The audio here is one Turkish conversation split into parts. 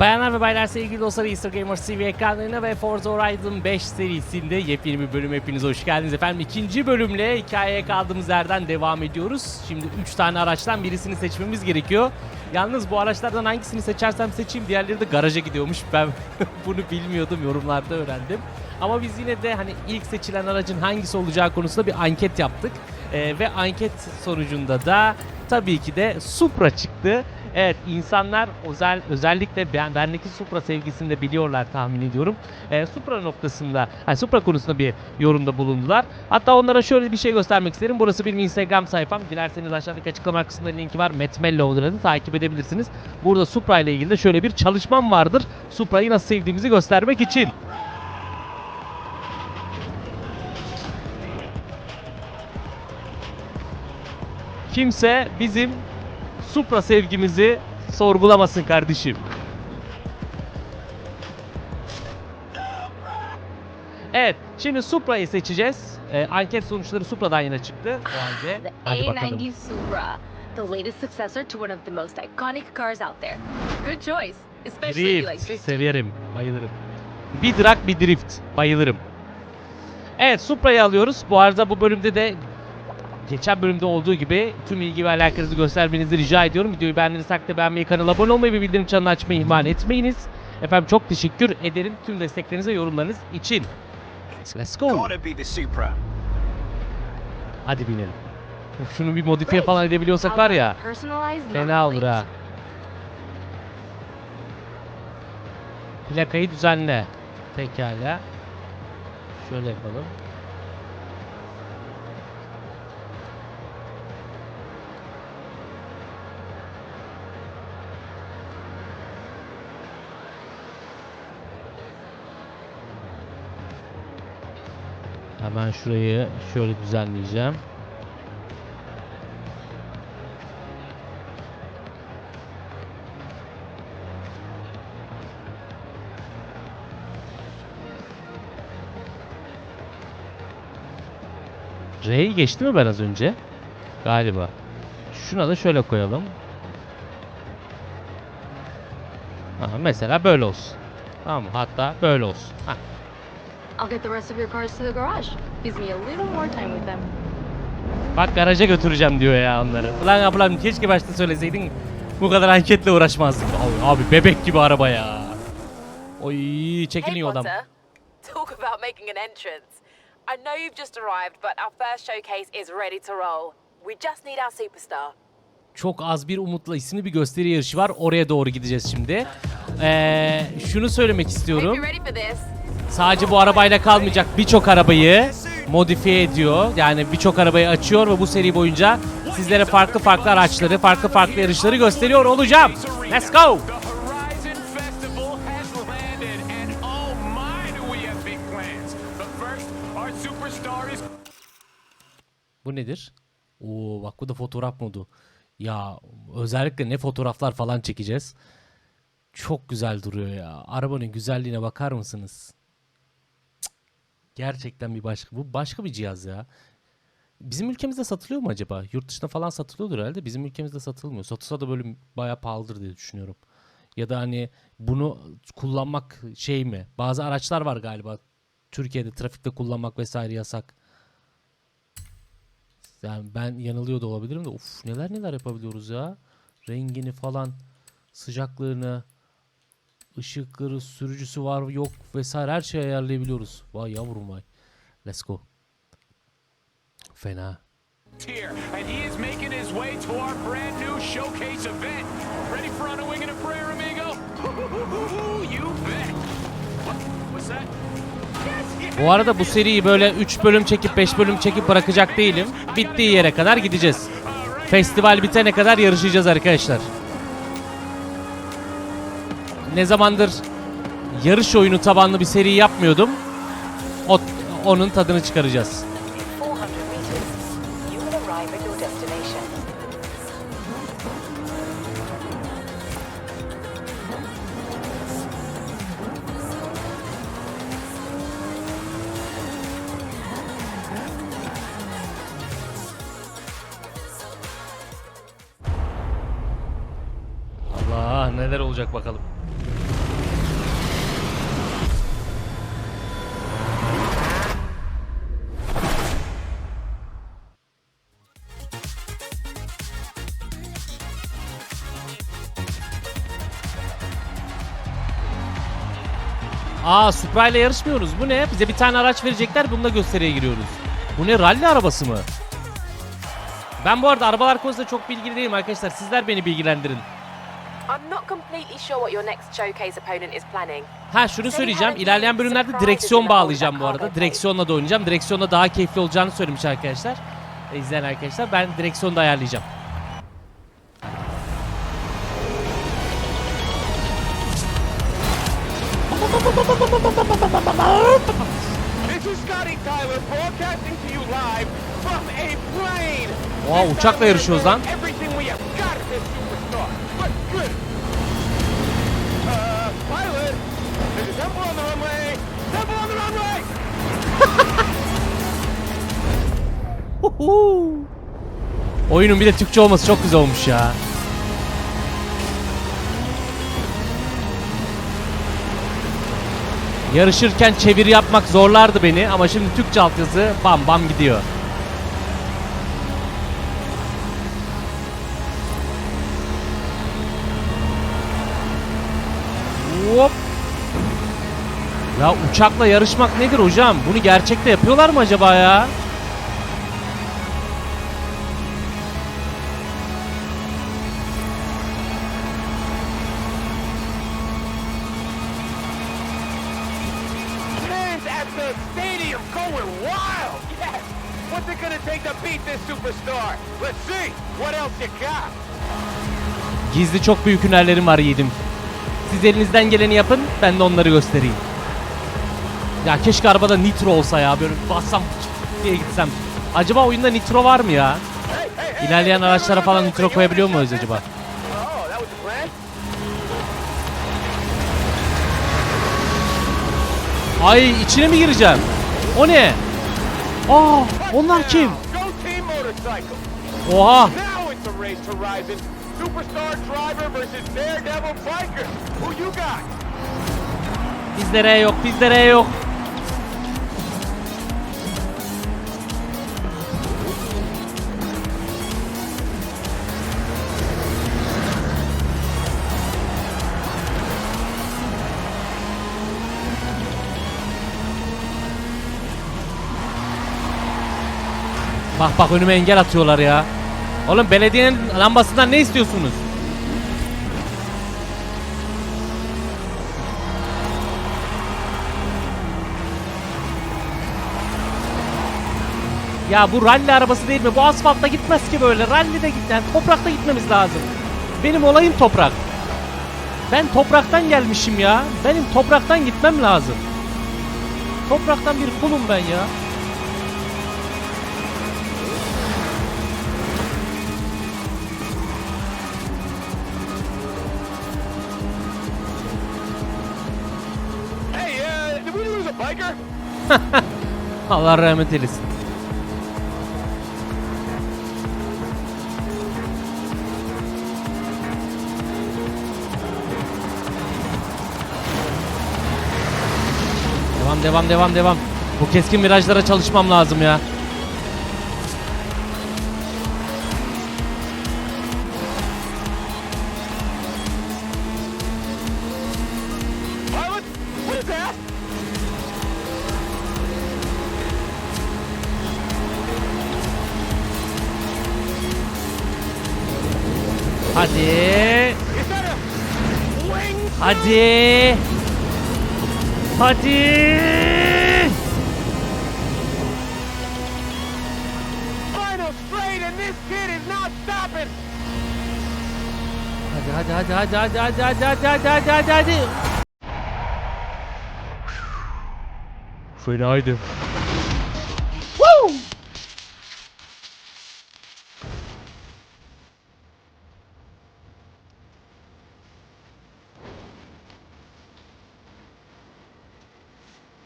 Bayanlar ve baylar sevgili dostlar Easter Gamers TV ekranlarına ve Forza Horizon 5 serisinde yepyeni bir bölüm hepiniz hoş geldiniz efendim. İkinci bölümle hikayeye kaldığımız yerden devam ediyoruz. Şimdi 3 tane araçtan birisini seçmemiz gerekiyor. Yalnız bu araçlardan hangisini seçersem seçeyim diğerleri de garaja gidiyormuş. Ben bunu bilmiyordum yorumlarda öğrendim. Ama biz yine de hani ilk seçilen aracın hangisi olacağı konusunda bir anket yaptık. Ee, ve anket sonucunda da tabii ki de Supra çıktı. Evet insanlar özel özellikle ben bendeki Supra sevgisini de biliyorlar tahmin ediyorum. Ee, Supra noktasında, yani Supra konusunda bir yorumda bulundular. Hatta onlara şöyle bir şey göstermek isterim. Burası benim Instagram sayfam. Dilerseniz aşağıdaki açıklama kısmında linki var. Metmello takip edebilirsiniz. Burada Supra ile ilgili de şöyle bir çalışmam vardır. Supra'yı nasıl sevdiğimizi göstermek için. Kimse bizim Supra sevgimizi sorgulamasın kardeşim. Evet, şimdi Supra'yı seçeceğiz. Ee, anket sonuçları Supra'dan yine çıktı. O halde The hadi bakalım. A90 Supra, the latest successor to one of the most iconic cars out there. Good choice, especially if you like Drift, drifting. severim, bayılırım. Bir drag bir drift, bayılırım. Evet, Supra'yı alıyoruz. Bu arada bu bölümde de geçen bölümde olduğu gibi tüm ilgi ve alakanızı göstermenizi rica ediyorum. Videoyu beğendiğiniz takdirde beğenmeyi, kanala abone olmayı ve bildirim çanını açmayı ihmal etmeyiniz. Efendim çok teşekkür ederim tüm desteklerinize, yorumlarınız için. Let's go. Gotta be the Supra. Hadi binelim. Şunu bir modifiye falan edebiliyorsak var ya. Fena olur ha. Plakayı düzenle. Pekala. Şöyle yapalım. Hemen şurayı şöyle düzenleyeceğim. R'yi geçti mi ben az önce? Galiba. Şuna da şöyle koyalım. Aha, mesela böyle olsun. Tamam mı? Hatta böyle olsun. Hah. I'll get the rest of your cars to the garage. Gives me a little more time with them. Bak garaja götüreceğim diyor ya onları. Ulan ablam keşke başta söyleseydin bu kadar anketle uğraşmazdım. Abi, abi bebek gibi araba ya. Oy adam. Potter. Talk about making an entrance. I know you've just arrived, but our first showcase is ready to roll. We just need our superstar. Çok az bir umutla isimli bir gösteri yarışı var. Oraya doğru gideceğiz şimdi. Ee, şunu söylemek istiyorum. Sadece bu arabayla kalmayacak birçok arabayı modifiye ediyor. Yani birçok arabayı açıyor ve bu seri boyunca sizlere farklı farklı araçları, farklı farklı yarışları gösteriyor olacağım. Let's go! Bu nedir? Oo bak bu da fotoğraf modu. Ya özellikle ne fotoğraflar falan çekeceğiz. Çok güzel duruyor ya. Arabanın güzelliğine bakar mısınız? Gerçekten bir başka. Bu başka bir cihaz ya. Bizim ülkemizde satılıyor mu acaba? Yurt dışında falan satılıyordur herhalde. Bizim ülkemizde satılmıyor. Satılsa da böyle bayağı pahalıdır diye düşünüyorum. Ya da hani bunu kullanmak şey mi? Bazı araçlar var galiba. Türkiye'de trafikte kullanmak vesaire yasak. Yani ben yanılıyor da olabilirim de uf neler neler yapabiliyoruz ya. Rengini falan, sıcaklığını, ışıkları, sürücüsü var yok vesaire her şeyi ayarlayabiliyoruz. Vay yavrum vay. Let's go. Fena. here, and he is making his way to our brand new showcase event. Ready for on a wing and a prayer, amigo? you bet. What? What's that? Bu arada bu seriyi böyle 3 bölüm çekip 5 bölüm çekip bırakacak değilim. Bittiği yere kadar gideceğiz. Festival bitene kadar yarışacağız arkadaşlar. Ne zamandır yarış oyunu tabanlı bir seri yapmıyordum. O, onun tadını çıkaracağız. İle yarışmıyoruz. Bu ne? Bize bir tane araç verecekler. Bununla gösteriye giriyoruz. Bu ne? Rally arabası mı? Ben bu arada arabalar konusunda çok bilgili değilim arkadaşlar. Sizler beni bilgilendirin. I'm not completely sure what your next showcase opponent is planning. Ha şunu söyleyeceğim. İlerleyen bölümlerde direksiyon bağlayacağım bu arada. Direksiyonla da oynayacağım. Direksiyonla daha keyifli olacağını söylemiş arkadaşlar. E, izleyen arkadaşlar. Ben direksiyonu da ayarlayacağım. On the runway. Huhu. Oyunun bir de Türkçe olması çok güzel olmuş ya. Yarışırken çeviri yapmak zorlardı beni ama şimdi Türkçe altyazı bam bam gidiyor. Hop. Ya uçakla yarışmak nedir hocam? Bunu gerçekte yapıyorlar mı acaba ya? Gizli çok büyük hünerlerim var yiğidim. Siz elinizden geleni yapın, ben de onları göstereyim. Ya keşke arabada nitro olsa ya, böyle bassam diye gitsem. Acaba oyunda nitro var mı ya? İlerleyen araçlara falan nitro koyabiliyor muyuz acaba? Ay içine mi gireceğim? O ne? Aa onlar kim? Oha Superstar driver versus Daredevil biker. Who you got? bizlere yok bizlere yok. Bak bak önüme engel atıyorlar ya. Oğlum belediyenin lambasından ne istiyorsunuz? Ya bu ralli arabası değil mi? Bu asfaltta gitmez ki böyle. Ralli de git. Yani toprakta gitmemiz lazım. Benim olayım toprak. Ben topraktan gelmişim ya. Benim topraktan gitmem lazım. Topraktan bir kulum ben ya. Allah rahmet eylesin. Devam devam devam devam. Bu keskin virajlara çalışmam lazım ya. Stopping. Hadi hadi hadi hadi hadi hadi hadi hadi hadi hadi hadi hadi. Fenaydı.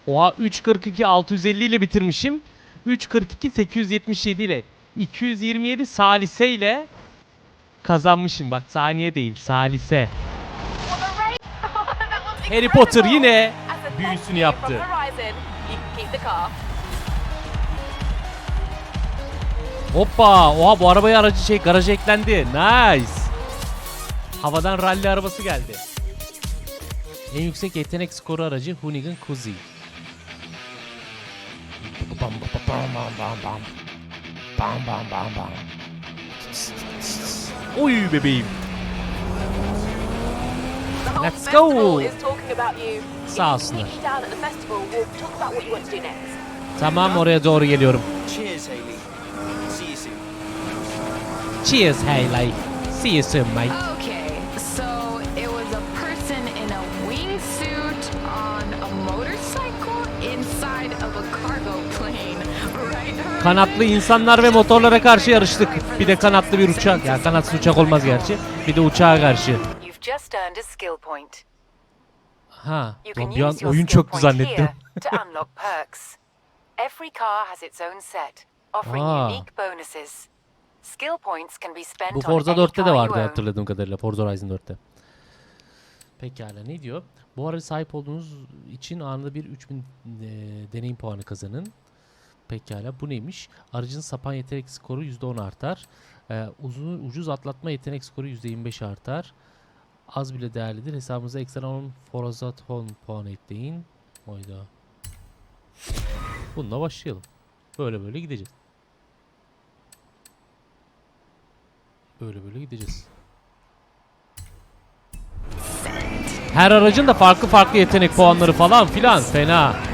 Oha 3.42 650 ile bitirmişim. 3.42 877 ile 227 salise ile kazanmışım bak saniye değil salise. Harry Potter yine büyüsünü yaptı. Hoppa oha bu arabaya aracı şey garaja eklendi. Nice. Havadan ralli arabası geldi. En yüksek yetenek skoru aracı Hoonigan Kuzi. Bam bam bam bam bam. Bam bam. Oy bebeğim. Let's go. Sağ olsunlar. Tamam oraya doğru geliyorum. Cheers, Haley. See you soon. Cheers Hayley. See you soon mate. Kanatlı insanlar ve motorlara karşı yarıştık. Bir de kanatlı bir uçak. Ya kanatsız uçak olmaz gerçi. Bir de uçağa karşı. Ha. Lan Bir an oyun çöktü zannettim. spent Bu Forza any 4'te de vardı hatırladığım kadarıyla. Forza Horizon 4'te. Pekala ne diyor? Bu arada sahip olduğunuz için anında bir 3000 e, deneyim puanı kazanın. Pekala bu neymiş? Aracın sapan yetenek skoru %10 artar. E, uzun ucuz atlatma yetenek skoru %25 artar. Az bile değerlidir. Hesabınıza ekstra 10 Forza Ton puan ekleyin. Hayda. Bununla başlayalım. Böyle böyle gideceğiz. Böyle böyle gideceğiz. Her aracın da farklı farklı yetenek puanları falan filan fena.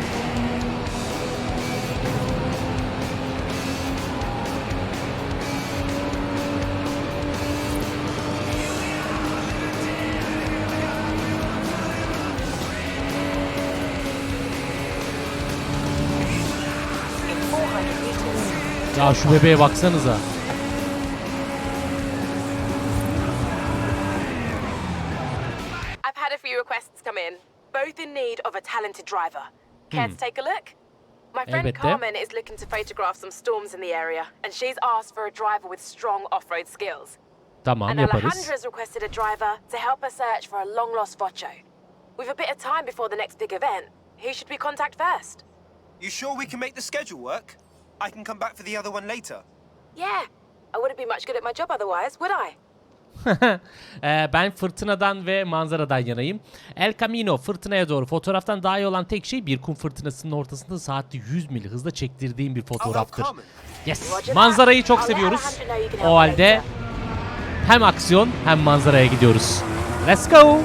Ya şu bebeğe baksanıza. I've had a few requests come in, both in need of a talented driver. Care to hmm. take a look? My friend Elbette. Carmen is looking to photograph some storms in the area, and she's asked for a driver with strong off-road skills. Tamam and yaparız. Alejandra's requested a driver to help her search for a long-lost Vocho. With a bit of time before the next big event, who should we contact first? You sure we can make the schedule work? I can come back for the other one later. Yeah, I wouldn't be much good at my job otherwise, would I? Ee, ben fırtınadan ve manzaradan yanayım. El Camino fırtınaya doğru. Fotoğraftan daha iyi olan tek şey bir kum fırtınasının ortasında saatte 100 mil hızla çektirdiğim bir fotoğraftır. Carmen. Yes. Manzarayı çok seviyoruz. O halde hem aksiyon hem manzaraya gidiyoruz. Let's go.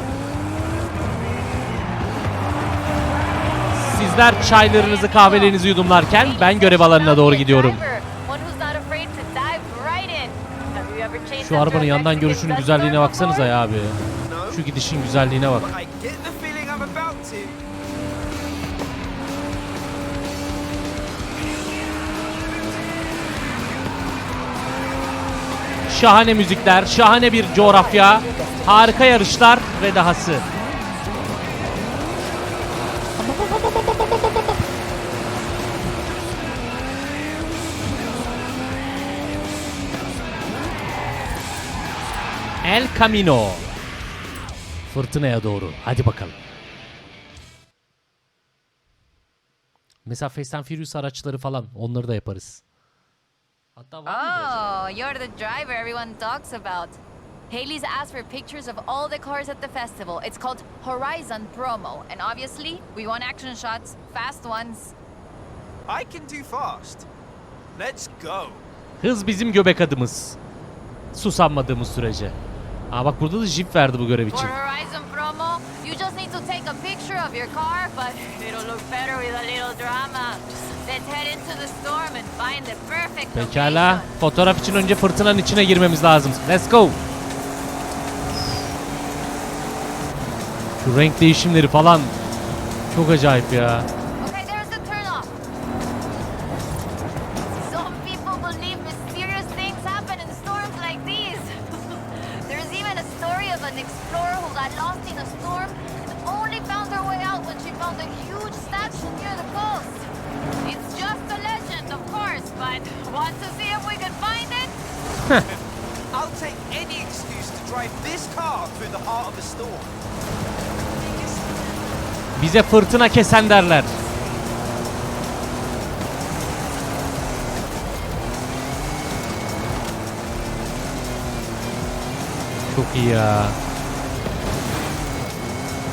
Sizler çaylarınızı kahvelerinizi yudumlarken ben görev alanına doğru gidiyorum. Şu arabanın yandan görüşünün güzelliğine baksanıza ya abi. Şu gidişin güzelliğine bak. Şahane müzikler, şahane bir coğrafya, harika yarışlar ve dahası. El Camino. Fırtınaya doğru. Hadi bakalım. Mesela Fast and Furious araçları falan onları da yaparız. Hatta var? Oh, you're the driver everyone talks about. Haley's asked for pictures of all the cars at the festival. It's called Horizon Promo, and obviously, we want action shots, fast ones. I can do fast. Let's go. Hız bizim göbek adımız. Susanmadığımız sürece. Aa bak burada da jip verdi bu görev için. Pekala. Fotoğraf için önce fırtınanın içine girmemiz lazım. Let's go. Şu renk değişimleri falan çok acayip ya. Bize fırtına kesen derler. Çok iyi ya.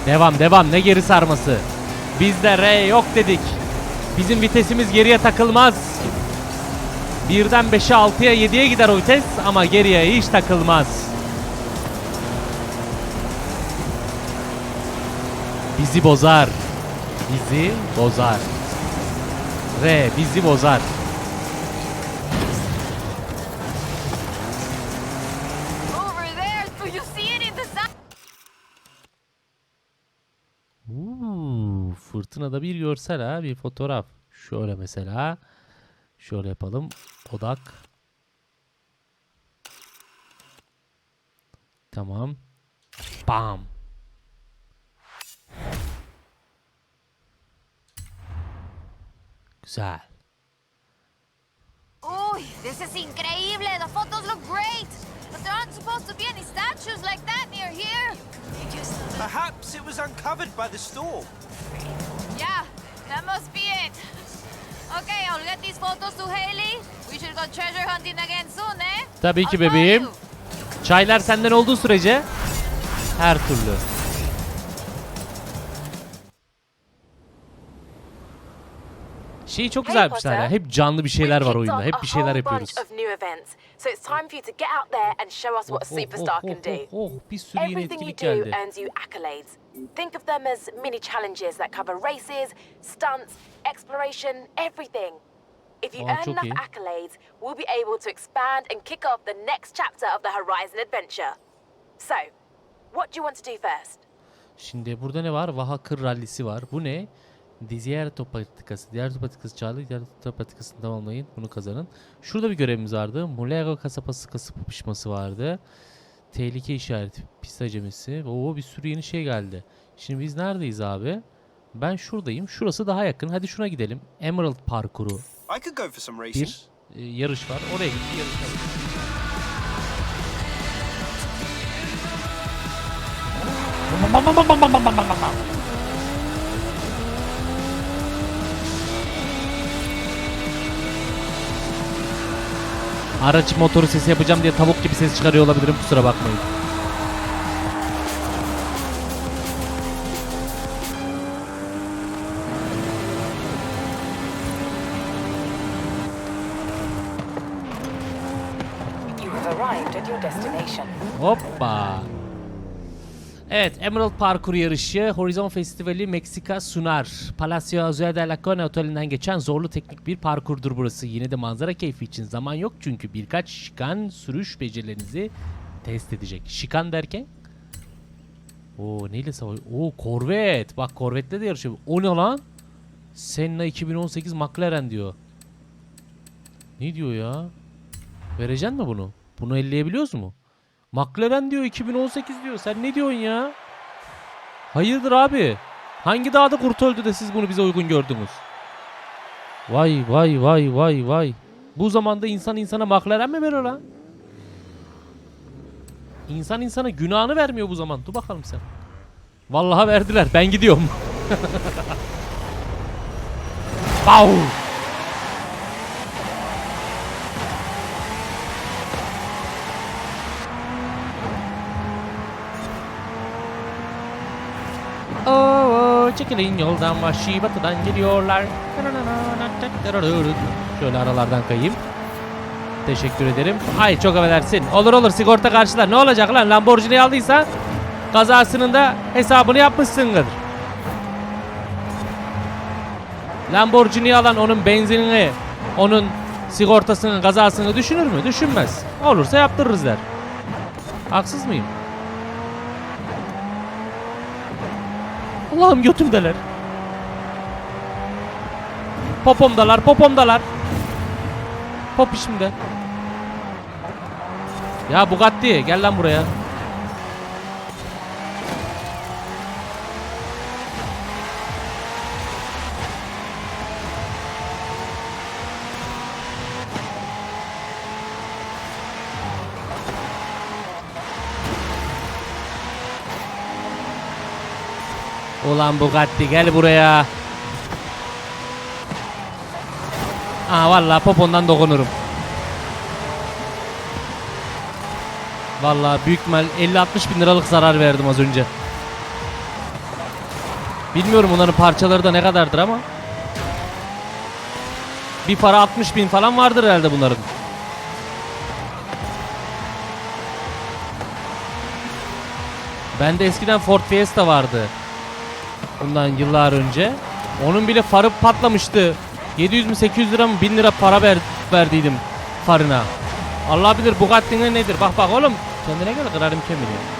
Devam devam ne geri sarması. Bizde R yok dedik. Bizim vitesimiz geriye takılmaz. Birden 5'e 6'ya 7'ye gider o vites ama geriye hiç takılmaz. Bizi bozar. Bizi bozar. R bizi bozar. Over there, do you see it in the sun? Uuu, fırtınada bir görsel ha bir fotoğraf. Şöyle mesela. Şöyle yapalım. Odak. Tamam. Bam. Güzel. Uy, this is increíble. The photos look great. But there aren't supposed to be any statues like that near here. Perhaps it was uncovered by the storm. Yeah, that must be it. Okay, I'll get these photos to Haley. We should go treasure hunting again soon, eh? Tabii ki bebeğim. Çaylar senden olduğu sürece her türlü. Şeyi çok güzel Hey yapmışlar ya. Hep canlı bir şeyler var oyunda. Hep bir şeyler yapıyoruz. bunch of new events, so it's time for you to get out there and show us what a Oh, oh, superstar oh, can do. oh, oh, Bir sürü yeni Everything you etkinlik do geldi. earns you accolades. Think of them as mini challenges that cover races, stunts, exploration, everything. If you Oh, earn enough accolades, we'll be able to expand and kick off the next chapter of the Horizon adventure. So, what do you want to do first? Şimdi burada ne var? Vaha Kır Rallisi var. Bu ne? Diğer top patikası. Diğer top patikası çağrı. Diğer top patikasını tamamlayın. Bunu kazanın. Şurada bir görevimiz vardı. Mulego kasapası kasıp kapışması vardı. Tehlike işareti. Pist acemisi. Oo bir sürü yeni şey geldi. Şimdi biz neredeyiz abi? Ben şuradayım. Şurası daha yakın. Hadi şuna gidelim. Emerald parkuru. I could go for some racing. Bir e, yarış var. Oraya gidip yarışalım. Araç motoru sesi yapacağım diye tavuk gibi ses çıkarıyor olabilirim kusura bakmayın. Hoppa. Evet, Emerald Parkur yarışı Horizon Festivali Meksika sunar. Palacio Azuel de la Cone otelinden geçen zorlu teknik bir parkurdur burası. Yine de manzara keyfi için zaman yok çünkü birkaç şikan sürüş becerilerinizi test edecek. Şikan derken? Oo neyle savaş? Oo Corvette. Bak Corvette'le de yarışıyor. O ne lan? Senna 2018 McLaren diyor. Ne diyor ya? Vereceksin mi bunu? Bunu elleyebiliyoruz mu? McLaren diyor 2018 diyor. Sen ne diyorsun ya? Hayırdır abi? Hangi dağda kurt öldü de siz bunu bize uygun gördünüz? Vay vay vay vay vay. Bu zamanda insan insana McLaren mi veriyor lan? İnsan insana günahını vermiyor bu zaman. Dur bakalım sen. Vallahi verdiler. Ben gidiyorum. Wow. Oo, çekilin yoldan vahşi batıdan geliyorlar. Şöyle aralardan kayayım. Teşekkür ederim. Ay çok affedersin. Olur olur sigorta karşılar. Ne olacak lan Lamborghini aldıysan kazasının da hesabını yapmışsındır. Lamborghini alan onun benzinini, onun sigortasını, kazasını düşünür mü? Düşünmez. Olursa yaptırırız der. Haksız mıyım? Allah'ım götümdeler. Popomdalar, popomdalar. Pop işimde. Ya Bugatti gel lan buraya. Ulan Bugatti gel buraya. Aha vallahi popondan dokunurum. Vallahi büyük ihtimal 50-60 bin liralık zarar verdim az önce. Bilmiyorum bunların parçaları da ne kadardır ama. Bir para 60 bin falan vardır herhalde bunların. Bende eskiden Ford Fiesta vardı. Bundan yıllar önce. Onun bile farı patlamıştı. 700 mü 800 lira mı 1000 lira para ver, verdiydim farına. Allah bilir Bugatti'ne nedir. Bak bak oğlum. Kendine gel kırarım kemiğini.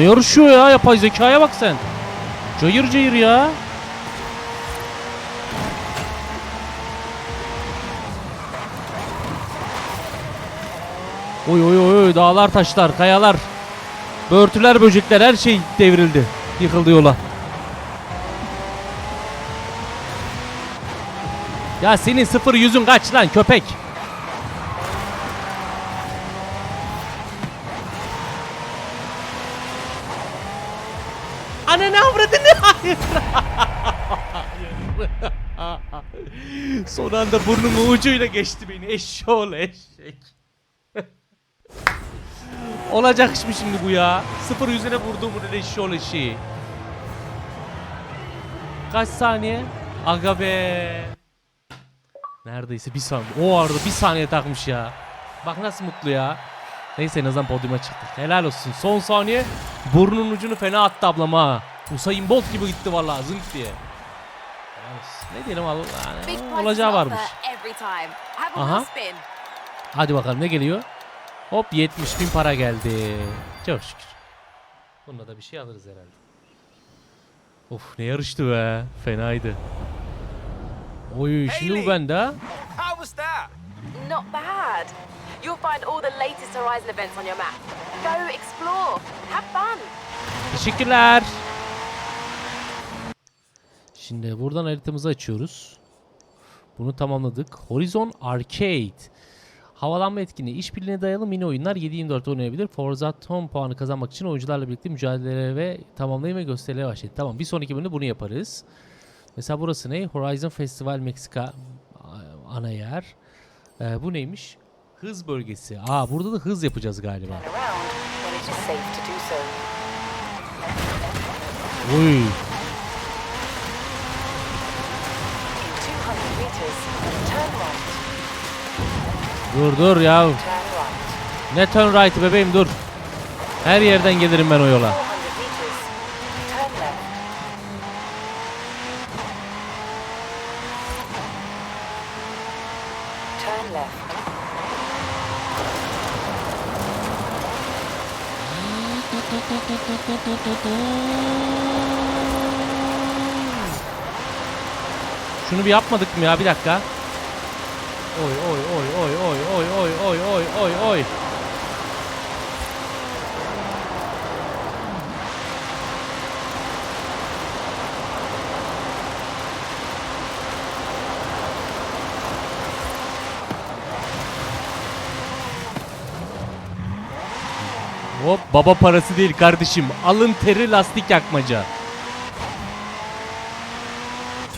Ne yarışıyor ya? Yapay zekaya bak sen. Cayır cayır ya. Oy oy oy dağlar taşlar kayalar. Börtüler böcekler her şey devrildi. Yıkıldı yola. Ya senin sıfır yüzün kaç lan köpek? Son anda burnumun ucuyla geçti beni. Eşşoğlu eşek. Olacak iş mi şimdi bu ya? Sıfır yüzüne vurduğumun eşşoğlu eşeği. Kaç saniye? Aga be. Neredeyse bir saniye. O arada bir saniye takmış ya. Bak nasıl mutlu ya. Neyse en azından podyuma çıktık. Helal olsun. Son saniye burnun ucunu fena attı ablam ha. Usain Bolt gibi gitti vallahi zınk diye. Ne diyelim Allah yani, olacağı varmış. Aha. Hadi bakalım ne geliyor? Hop 70 bin para geldi. Çok şükür. Bununla da bir şey alırız herhalde. Of ne yarıştı be. Fenaydı. Oy şimdi bu bende ha. Not bad. You'll find all the latest Horizon events on your map. Go explore. Have fun. Teşekkürler. Şimdi buradan haritamızı açıyoruz. Bunu tamamladık. Horizon Arcade. Havalanma etkinliği işbirliğine dayalı mini oyunlar 7-24 oynayabilir. Forza Tom puanı kazanmak için oyuncularla birlikte mücadelelere ve tamamlayım ve gösterilere başladı. Tamam bir sonraki bölümde bunu yaparız. Mesela burası ne? Horizon Festival Meksika ana yer. Ee, bu neymiş? Hız bölgesi. Aa burada da hız yapacağız galiba. Around when it is safe to do so. Uy. In 200 meters, turn right. Dur dur ya. Ne turn right bebeğim dur. Her yerden gelirim ben o yola. Şunu bir yapmadık mı ya bir dakika. Oy oy oy oy oy oy oy oy oy oy oy. Hop baba parası değil kardeşim. Alın teri lastik yakmaca.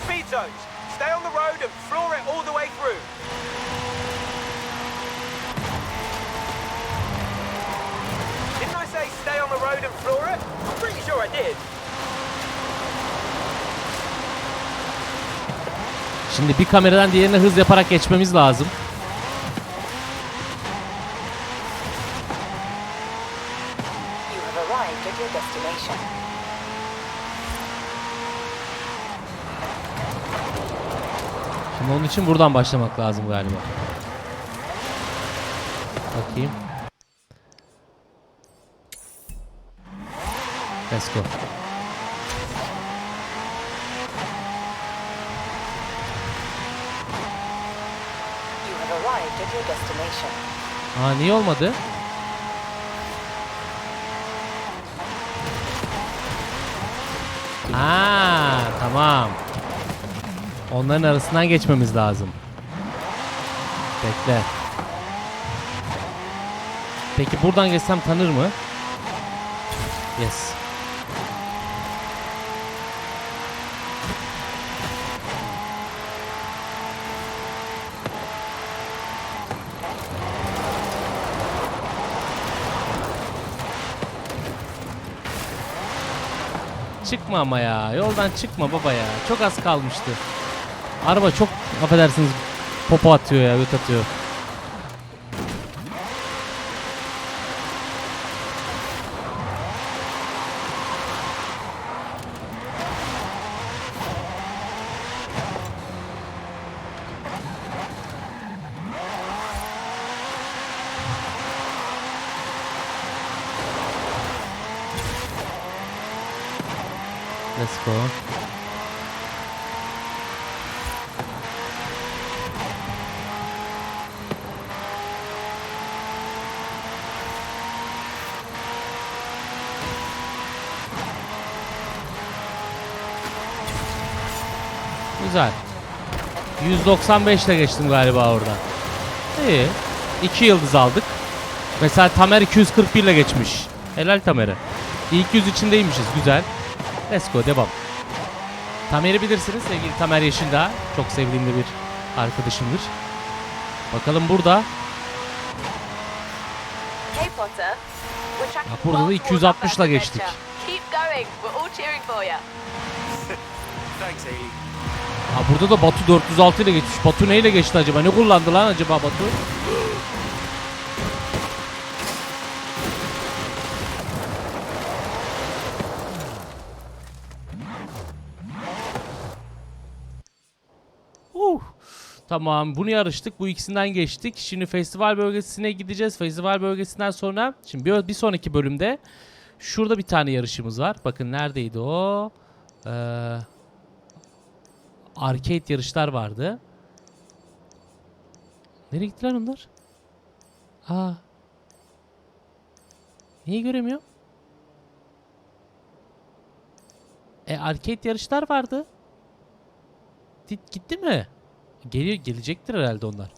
Speed zones. Stay on the road and floor it all the way through. Didn't I say stay on the road and floor it? I'm pretty sure I did. Şimdi bir kameradan diğerine hız yaparak geçmemiz lazım. Şimdi onun için buradan başlamak lazım galiba. Bakayım. Let's go. Arrived niye olmadı? Aa tamam. Onların arasından geçmemiz lazım. Bekle. Peki buradan geçsem tanır mı? Yes. Çıkma ama ya. Yoldan çıkma baba ya. Çok az kalmıştı. Araba çok affedersiniz popo atıyor ya, göt atıyor. Let's go. Güzel. 195 ile geçtim galiba orada. İyi. 2 yıldız aldık. Mesela Tamer 241 ile geçmiş. Helal Tamer'e. İlk yüz içindeymişiz. Güzel. Let's go devam. Tamer'i bilirsiniz sevgili Tamer Yeşildağ. Çok sevdiğim de bir arkadaşımdır. Bakalım burada. Hey Potter. We're tracking Bak burada da well towards our 260 first la geçtik. adventure. Keep going. We're all cheering for you. Thanks, Haley. Ha burada da Batu 406 ile geçmiş. Batu neyle geçti acaba? Ne kullandı lan acaba Batu? Tamam bunu yarıştık. Bu ikisinden geçtik. Şimdi festival bölgesine gideceğiz. Festival bölgesinden sonra şimdi bir, bir sonraki bölümde şurada bir tane yarışımız var. Bakın neredeydi o? Ee, arcade yarışlar vardı. Nereye gittiler onlar? Aa. Niye göremiyorum? E arcade yarışlar vardı. Git- Gitti mi? Geliyor gelecektir herhalde onlar.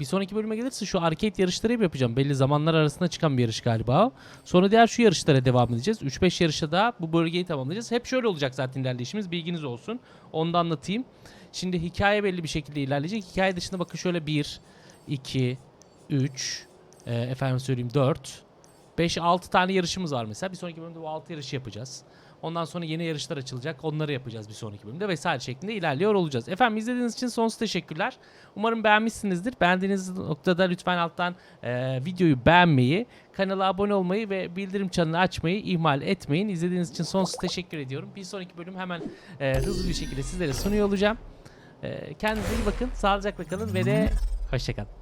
Bir sonraki bölüme gelirse şu arcade yarışları hep yapacağım. Belli zamanlar arasında çıkan bir yarış galiba. Sonra diğer şu yarışlara devam edeceğiz. 3-5 yarışta da bu bölgeyi tamamlayacağız. Hep şöyle olacak zaten ilerleyişimiz. Bilginiz olsun. Onu da anlatayım. Şimdi hikaye belli bir şekilde ilerleyecek. Hikaye dışında bakın şöyle 1, 2, 3, e, efendim söyleyeyim 4, 5, 6 tane yarışımız var mesela. Bir sonraki bölümde bu 6 yarışı yapacağız. Ondan sonra yeni yarışlar açılacak. Onları yapacağız bir sonraki bölümde vesaire şeklinde ilerliyor olacağız. Efendim izlediğiniz için sonsuz teşekkürler. Umarım beğenmişsinizdir. Beğendiğiniz noktada lütfen alttan e, videoyu beğenmeyi, kanala abone olmayı ve bildirim çanını açmayı ihmal etmeyin. İzlediğiniz için sonsuz teşekkür ediyorum. Bir sonraki bölüm hemen e, hızlı bir şekilde sizlere sunuyor olacağım. E, kendinize iyi bakın. Sağlıcakla kalın ve de hoşçakalın.